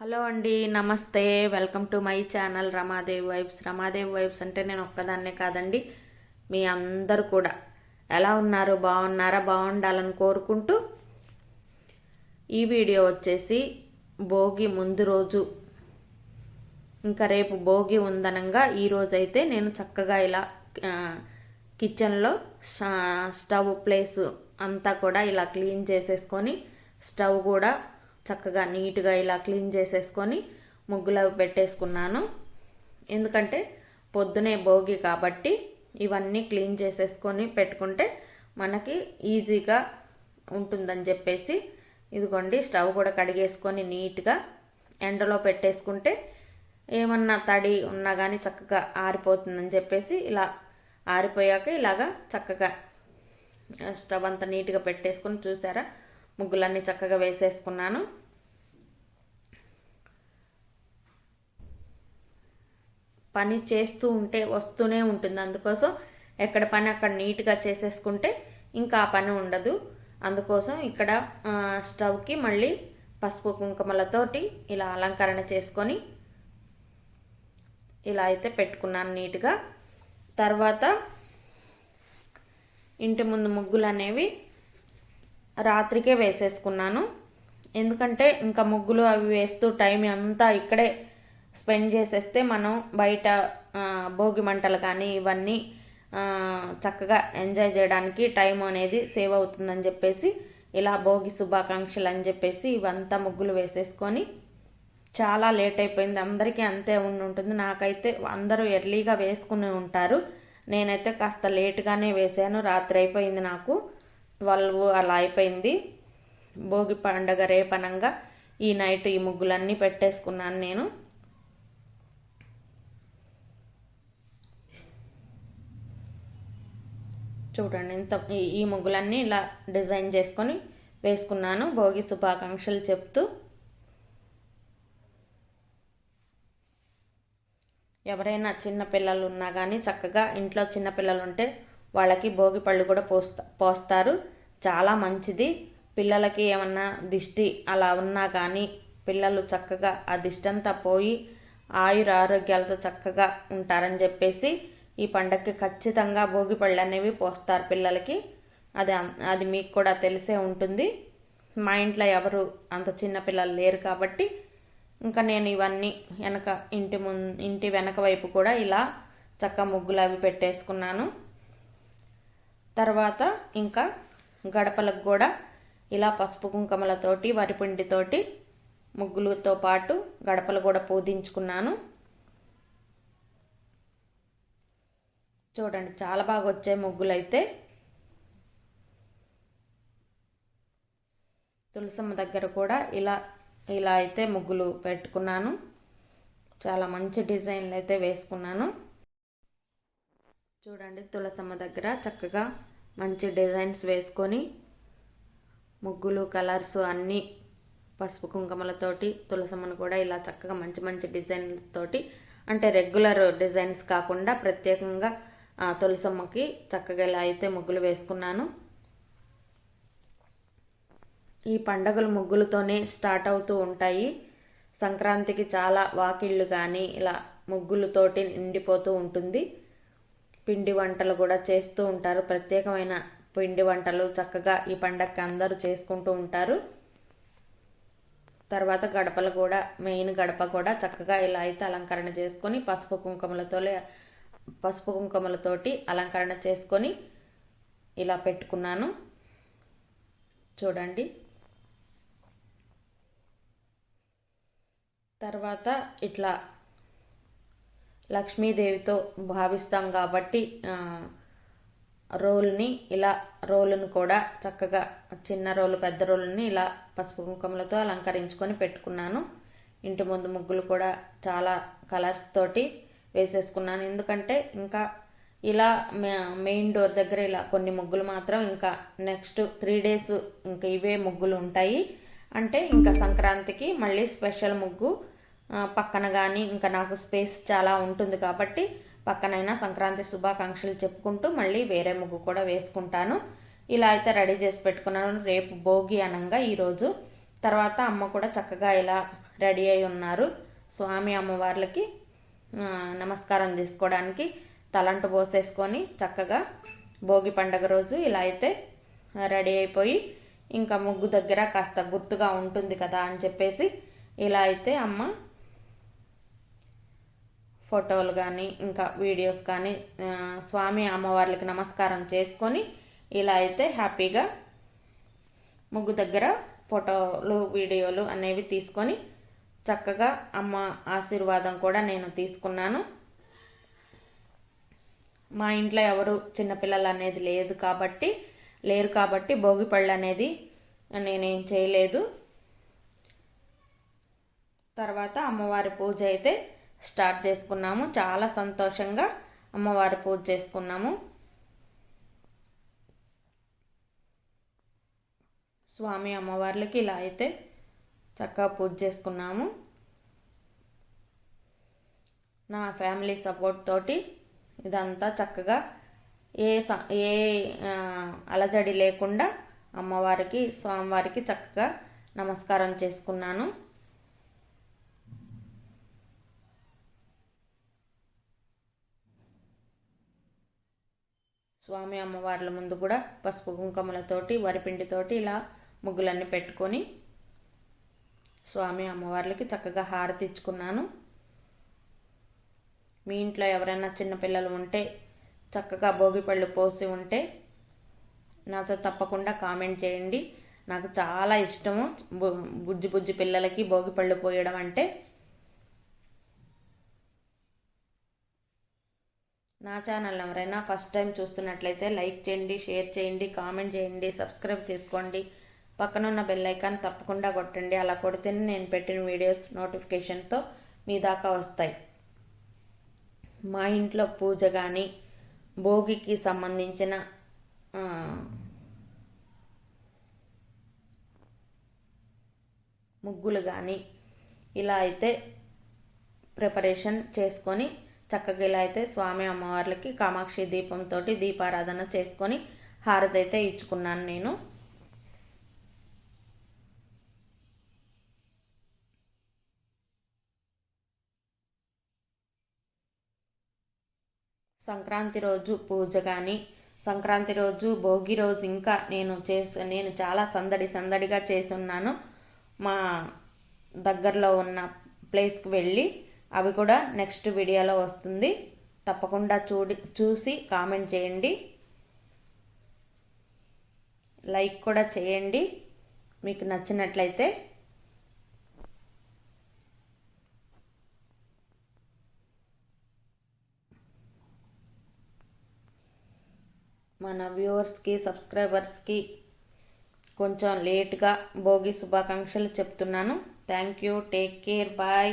Hello అండి నమస్తే. Welcome to my channel Ramadevi vibes. Ramadevi vibes అంటే నేను ఒక్కదాన్నే కాదండి మీ అందరు కూడా. ఎలా ఉన్నారు? బాగున్నారా? బాగుండాలని కోరుకుంటూ ఈ వీడియో వచ్చేసి భోగి ముందు రోజు. ఇంకా రేపు భోగి ఉందనంగా ఈరోజు అయితే నేను చక్కగా ఇలా కిచెన్లో స్టవ్ ప్లేస్ అంతా కూడా ఇలా క్లీన్ చేసేసుకొని స్టవ్ కూడా చక్కగా నీట్గా ఇలా క్లీన్ చేసేసుకొని ముగ్గులు అవి పెట్టేసుకున్నాను. ఎందుకంటే పొద్దునే భోగి కాబట్టి ఇవన్నీ క్లీన్ చేసేసుకొని పెట్టుకుంటే మనకి ఈజీగా ఉంటుందని చెప్పేసి ఇదిగోండి స్టవ్ కూడా కడిగేసుకొని నీట్గా ఎండలో పెట్టేసుకుంటే ఏమన్నా తడి ఉన్నా కానీ చక్కగా ఆరిపోతుందని చెప్పేసి ఇలా ఆరిపోయాక ఇలాగా చక్కగా స్టవ్ అంతా నీట్గా పెట్టేసుకొని చూసారా? ముగ్గులన్నీ చక్కగా వేసేసుకున్నాను. పని చేస్తూ ఉంటే వస్తూనే ఉంటుంది. అందుకోసం ఎక్కడ పని అక్కడ నీట్గా చేసేసుకుంటే ఇంకా ఆ పని ఉండదు. అందుకోసం ఇక్కడ స్టవ్కి మళ్ళీ పసుపు కుంకుమలతోటి ఇలా అలంకరణ చేసుకొని ఇలా అయితే పెట్టుకున్నాను నీట్గా. తర్వాత ఇంటి ముందు ముగ్గులు అనేవి రాత్రికే వేసేసుకున్నాను. ఎందుకంటే ఇంకా ముగ్గులు అవి వేస్తూ టైం అంతా ఇక్కడే స్పెండ్ చేసేస్తే మనం బయట భోగి మంటలు కానీ ఇవన్నీ చక్కగా ఎంజాయ్ చేయడానికి టైం అనేది సేవ్ అవుతుందని చెప్పేసి ఇలా భోగి శుభాకాంక్షలు అని చెప్పేసి ఇవంతా ముగ్గులు వేసేసుకొని చాలా లేట్ అయిపోయింది. అందరికీ అంతే ఉండి ఉంటుంది. నాకైతే అందరూ ఎర్లీగా వేసుకుని ఉంటారు. నేనైతే కాస్త లేట్గానే వేసాను. రాత్రి అయిపోయింది నాకు. ట్వెల్వ్ అలా అయిపోయింది. భోగి పండగ రేపనంగా ఈ నైట్ ఈ ముగ్గులన్నీ పెట్టేసుకున్నాను నేను. చూడండి ఇంత ఈ- ఈ ముగ్గులన్నీ ఇలా డిజైన్ చేసుకొని వేసుకున్నాను. భోగి శుభాకాంక్షలు చెప్తూ. ఎవరైనా చిన్న పిల్లలు ఉన్నా కానీ చక్కగా ఇంట్లో చిన్న పిల్లలు ఉంటే వాళ్ళకి భోగి పళ్ళు కూడా పోస్తా పోస్తారు. చాలా మంచిది. పిల్లలకి ఏమన్నా దిష్టి అలా ఉన్నా కానీ పిల్లలు చక్కగా ఆ దిష్టి అంతా పోయి ఆయుర ఆరోగ్యాలతో చక్కగా ఉంటారని చెప్పేసి ఈ పండగకి ఖచ్చితంగా భోగి పళ్ళు అనేవి పోస్తారు పిల్లలకి. అది అది మీకు కూడా తెలిసే ఉంటుంది. మా ఇంట్లో ఎవరు అంత చిన్న పిల్లలు లేరు కాబట్టి ఇంకా నేను ఇవన్నీ వెనక ఇంటి ముందు ఇంటి వెనక వైపు కూడా ఇలా చక్క ముగ్గులు అవి పెట్టేసుకున్నాను. తర్వాత ఇంకా గడపలకు కూడా ఇలా పసుపు కుంకుమలతోటి వరిపిండితోటి ముగ్గులతో పాటు గడపలు కూడా పూజించుకున్నాను. చూడండి చాలా బాగా వచ్చాయి ముగ్గులు అయితే తులసమ్మ దగ్గర కూడా ఇలా ఇలా అయితే ముగ్గులు పెట్టుకున్నాను. చాలా మంచి డిజైన్లు అయితే వేసుకున్నాను. చూడండి తులసమ్మ దగ్గర చక్కగా మంచి డిజైన్స్ వేసుకొని ముగ్గులు కలర్స్ అన్నీ పసుపు కుంకుమలతోటి తులసమ్మను కూడా ఇలా చక్కగా మంచి మంచి డిజైన్లతోటి అంటే రెగ్యులర్ డిజైన్స్ కాకుండా ప్రత్యేకంగా తులసమ్మకి చక్కగా ఇలా అయితే ముగ్గులు వేసుకున్నాను. ఈ పండగలు ముగ్గులతోనే స్టార్ట్ అవుతూ ఉంటాయి. సంక్రాంతికి చాలా వాకిళ్ళు కానీ ఇలా ముగ్గులతోటి నిండిపోతూ ఉంటుంది. పిండి వంటలు కూడా చేస్తూ ఉంటారు. ప్రత్యేకమైన పిండి వంటలు చక్కగా ఈ పండగకి అందరూ చేసుకుంటూ ఉంటారు. తర్వాత గడపలు కూడా మెయిన్ గడప కూడా చక్కగా ఇలా అయితే అలంకరణ చేసుకొని పసుపు కుంకుమలతో పసుపు కుంకుమలతోటి అలంకరణ చేసుకొని ఇలా పెట్టుకున్నాను. చూడండి. తర్వాత ఇట్లా లక్ష్మీదేవితో భావిస్తాం కాబట్టి రోల్ని ఇలా రోలును కూడా చక్కగా చిన్న రోలు పెద్ద రోలుని ఇలా పసుపు కుంకుమలతో అలంకరించుకొని పెట్టుకున్నాను. ఇంటి ముందు ముగ్గులు కూడా చాలా కలర్స్ తోటి వేసేసుకున్నాను. ఎందుకంటే ఇంకా ఇలా మెయిన్ డోర్ దగ్గర ఇలా కొన్ని ముగ్గులు మాత్రం ఇంకా నెక్స్ట్ త్రీ డేస్ ఇంకా ఇవే ముగ్గులు ఉంటాయి. అంటే ఇంకా సంక్రాంతికి మళ్ళీ స్పెషల్ ముగ్గు పక్కన కానీ ఇంకా నాకు స్పేస్ చాలా ఉంటుంది కాబట్టి పక్కనైనా సంక్రాంతి శుభాకాంక్షలు చెప్పుకుంటూ మళ్ళీ వేరే ముగ్గు కూడా వేసుకుంటాను. ఇలా అయితే రెడీ చేసి పెట్టుకున్నాను. రేపు భోగి అనంగా ఈరోజు తర్వాత అమ్మ కూడా చక్కగా ఇలా రెడీ అయి ఉన్నారు. స్వామి అమ్మవార్లకి నమస్కారం చేసుకోవడానికి తలంటు పోసేసుకొని చక్కగా భోగి పండగ రోజు ఇలా అయితే రెడీ అయిపోయి ఇంకా ముగ్గు దగ్గర కాస్త గుర్తుగా ఉంటుంది కదా అని చెప్పేసి ఇలా అయితే అమ్మ ఫోటోలు కానీ ఇంకా వీడియోస్ కానీ స్వామి అమ్మవార్లకి నమస్కారం చేసుకొని ఇలా అయితే హ్యాపీగా ముగ్గు దగ్గర ఫోటోలు వీడియోలు అనేవి తీసుకొని చక్కగా అమ్మ ఆశీర్వాదం కూడా నేను తీసుకున్నాను. మా ఇంట్లో ఎవరు చిన్నపిల్లలు అనేది లేదు కాబట్టి లేరు కాబట్టి భోగిపళ్ళు అనేది నేనేం చేయలేదు. తర్వాత అమ్మవారి పూజ అయితే స్టార్ట్ చేసుకున్నాము. చాలా సంతోషంగా అమ్మవారి పూజ చేసుకున్నాము. స్వామి అమ్మవార్లకి ఇలా అయితే చక్కగా పూజ చేసుకున్నాము. నా ఫ్యామిలీ సపోర్ట్ తోటి ఇదంతా చక్కగా ఏ ఏ అలజడి లేకుండా అమ్మవారికి స్వామివారికి చక్కగా నమస్కారం చేసుకున్నాను. స్వామి అమ్మవార్ల ముందు కూడా పసుపు కుంకుమలతోటి వరిపిండితోటి ఇలా ముగ్గులన్నీ పెట్టుకొని స్వామి అమ్మవార్లకి చక్కగా హారతి ఇచ్చుకున్నాను. మీ ఇంట్లో ఎవరైనా చిన్నపిల్లలు ఉంటే చక్కగా భోగిపళ్ళు పోసి ఉంటే నాతో తప్పకుండా కామెంట్ చేయండి. నాకు చాలా ఇష్టము బుజ్జి బుజ్జి పిల్లలకి భోగిపళ్ళు పోయడం అంటే. నా ఛానల్ ఎవరైనా ఫస్ట్ టైం చూస్తున్నట్లయితే లైక్ చేయండి షేర్ చేయండి కామెంట్ చేయండి సబ్స్క్రైబ్ చేసుకోండి. పక్కనున్న బెల్ ఐకాన్ తప్పకుండా కొట్టండి. అలా కొడితేనే నేను పెట్టిన వీడియోస్ నోటిఫికేషన్తో మీ దాకా వస్తాయి. మా ఇంట్లో పూజ కానీ భోగికి సంబంధించిన ముగ్గులు కానీ ఇలా అయితే ప్రిపరేషన్ చేసుకొని చక్కగా ఇలా అయితే స్వామి అమ్మవార్లకి కామాక్షి దీపంతో దీపారాధన చేసుకొని హారతి అయితే ఇచ్చుకున్నాను నేను. సంక్రాంతి రోజు పూజ కానీ సంక్రాంతి రోజు భోగి రోజు ఇంకా నేను చేసి నేను చాలా సందడి సందడిగా చేస్తున్నాను. మా దగ్గరలో ఉన్న ప్లేస్కి వెళ్ళి అవి కూడా నెక్స్ట్ వీడియోలో వస్తుంది. తప్పకుండా చూడి చూసి కామెంట్ చేయండి. లైక్ కూడా చేయండి. మీకు నచ్చినట్లయితే మన వ్యూవర్స్కి సబ్స్క్రైబర్స్కి కొంచెం లేట్గా భోగి శుభాకాంక్షలు చెప్తున్నాను. Thank you. Take care. Bye.